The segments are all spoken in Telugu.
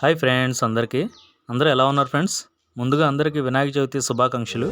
హాయ్ ఫ్రెండ్స్ అందరికీ. అందరూ ఎలా ఉన్నారు ఫ్రెండ్స్? ముందుగా అందరికీ వినాయక చవితి శుభాకాంక్షలు.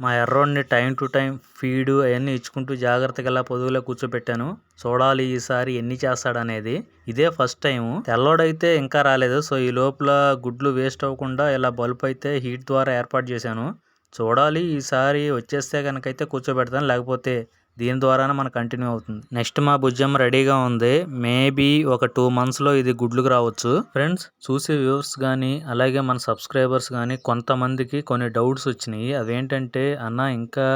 మా ఎర్రోడిని టైం టు టైం ఫీడు అవన్నీ ఇచ్చుకుంటూ జాగ్రత్తగా ఇలా పొదుగులో కూర్చోబెట్టాను. చూడాలి ఈసారి ఎన్ని చేస్తాడనేది. ఇదే ఫస్ట్ టైం. తెల్లోడైతే ఇంకా రాలేదు. సో ఈ లోపల గుడ్లు వేస్ట్ అవ్వకుండా ఇలా బల్బ్ అయితే హీట్ ద్వారా ఏర్పాటు చేశాను. చూడాలి ఈసారి వచ్చేస్తే కనుకైతే కూర్చోబెడతాను. లేకపోతే దీని ద్వారానే మన కంటిన్యూ అవుతుంది. నెక్స్ట్ మా భుజం రెడీగా ఉంది. మేబీ ఒక టూ మంత్స్లో ఇది గుడ్లుకు రావచ్చు. ఫ్రెండ్స్ చూసే వ్యూవర్స్ కానీ అలాగే మన సబ్స్క్రైబర్స్ కానీ కొంతమందికి కొన్ని డౌట్స్ వచ్చినాయి. అవేంటంటే అన్న ఇంకా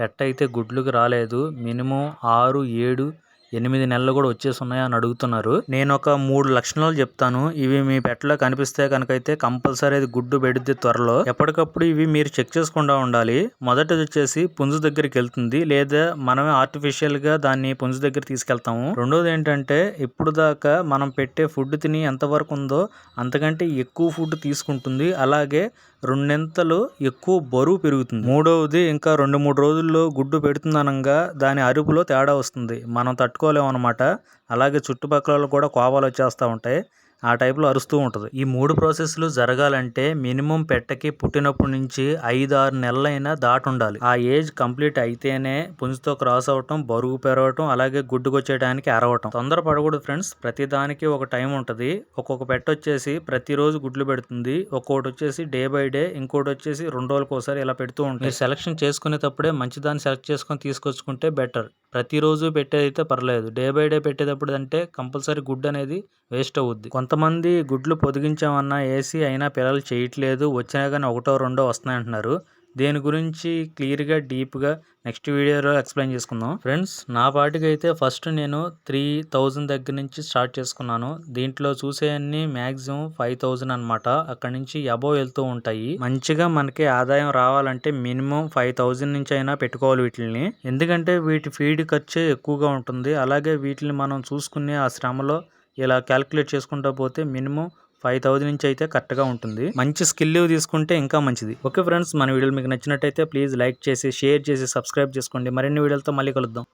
పెట్ట అయితే గుడ్లుకి రాలేదు. మినిమం ఆరు ఏడు ఎనిమిది నెలలు కూడా వచ్చేసి అని అడుగుతున్నారు. నేను ఒక మూడు లక్షణాలు చెప్తాను. ఇవి మీ పెట్టలో కనిపిస్తే కనుకైతే కంపల్సరీ అది గుడ్డు పెడుద్ది త్వరలో. ఎప్పటికప్పుడు ఇవి మీరు చెక్ చేసుకుండా ఉండాలి. మొదటిది వచ్చేసి పుంజు దగ్గరికి వెళ్తుంది. లేదా మనమే ఆర్టిఫిషియల్గా దాన్ని పుంజు దగ్గర తీసుకెళ్తాము. రెండోది ఏంటంటే ఇప్పుడు దాకా మనం పెట్టే ఫుడ్ తిని ఎంతవరకు ఉందో అంతకంటే ఎక్కువ ఫుడ్ తీసుకుంటుంది. అలాగే రెండింతలు ఎక్కువ బరువు పెరుగుతుంది. మూడవది ఇంకా రెండు మూడు రోజుల్లో గుడ్డు పెడుతుందనంగా దాని అరుపులో తేడా వస్తుంది. మనం తట్టుకోలేము అనమాట అలాగే చుట్టుపక్కల కూడా కోపాలు వచ్చేస్తూ ఉంటాయి. ఆ టైప్లో అరుస్తూ ఉంటుంది. ఈ మూడు ప్రాసెస్లు జరగాలంటే మినిమం పెట్టకి పుట్టినప్పటి నుంచి ఐదు ఆరు నెలలైనా దాటి ఉండాలి ఆ ఏజ్ కంప్లీట్ అయితేనే పుంజుతో క్రాస్ అవటం బరువు పెరగటం అలాగే గుడ్డుకొచ్చేయడానికి అరవటం. తొందర పడకూడదు ఫ్రెండ్స్. ప్రతి దానికి ఒక టైం ఉంటుంది. ఒక్కొక్క పెట్ట వచ్చేసి ప్రతిరోజు గుడ్లు పెడుతుంది. ఒక్కొక్కటి వచ్చేసి డే బై డే ఇంకోటి వచ్చేసి రెండు రోజులకు ఒకసారి ఇలా పెడుతూ ఉంటుంది సెలక్షన్ చేసుకునేటప్పుడే మంచి దాన్ని సెలెక్ట్ చేసుకొని తీసుకొచ్చుకుంటే బెటర్. ప్రతిరోజు పెట్టేదైతే పర్లేదు. డే బై డే పెట్టేటప్పుడు అంటే కంపల్సరీ గుడ్ అనేది వేస్ట్ అవుద్ది. కొంతమంది గుడ్లు పొదిగించామన్నా ఏసీ అయినా పిల్లలు చేయట్లేదు. వచ్చినా కానీ ఒకటో రెండో వస్తున్నాయి అంటున్నారు దీని గురించి క్లియర్గా డీప్గా నెక్స్ట్ వీడియోలో ఎక్స్ప్లెయిన్ చేసుకుందాం. ఫ్రెండ్స్ నా పాటికైతే ఫస్ట్ నేను త్రీ థౌజండ్ దగ్గర నుంచి స్టార్ట్ చేసుకున్నాను. దీంట్లో చూసేవన్నీ మ్యాక్సిమం ఫైవ్ థౌజండ్ అనమాట అక్కడ నుంచి అబోవ్ వెళ్తూ ఉంటాయి. మంచిగా మనకి ఆదాయం రావాలంటే మినిమం ఫైవ్ థౌజండ్ నుంచి అయినా పెట్టుకోవాలి వీటిని ఎందుకంటే వీటి ఫీడ్ ఖర్చు ఎక్కువగా ఉంటుంది. అలాగే వీటిని మనం చూసుకునే ఆ శ్రమలో ఇలా క్యాలిక్యులేట్ చేసుకుంటూ పోతే మినిమం ఫైవ్ థౌజండ్ నుంచి అయితే కరెక్ట్గా ఉంటుంది. మంచి స్కిల్ తీసుకుంటే ఇంకా మంచిది. ఓకే ఫ్రెండ్స్ మన వీడియోలు మీకు నచ్చినట్టయితే ప్లీజ్ లైక్ చేసి షేర్ చేసి సబ్స్క్రైబ్ చేసుకోండి. మరిన్ని వీడియోలతో మళ్ళీ కలుద్దాం.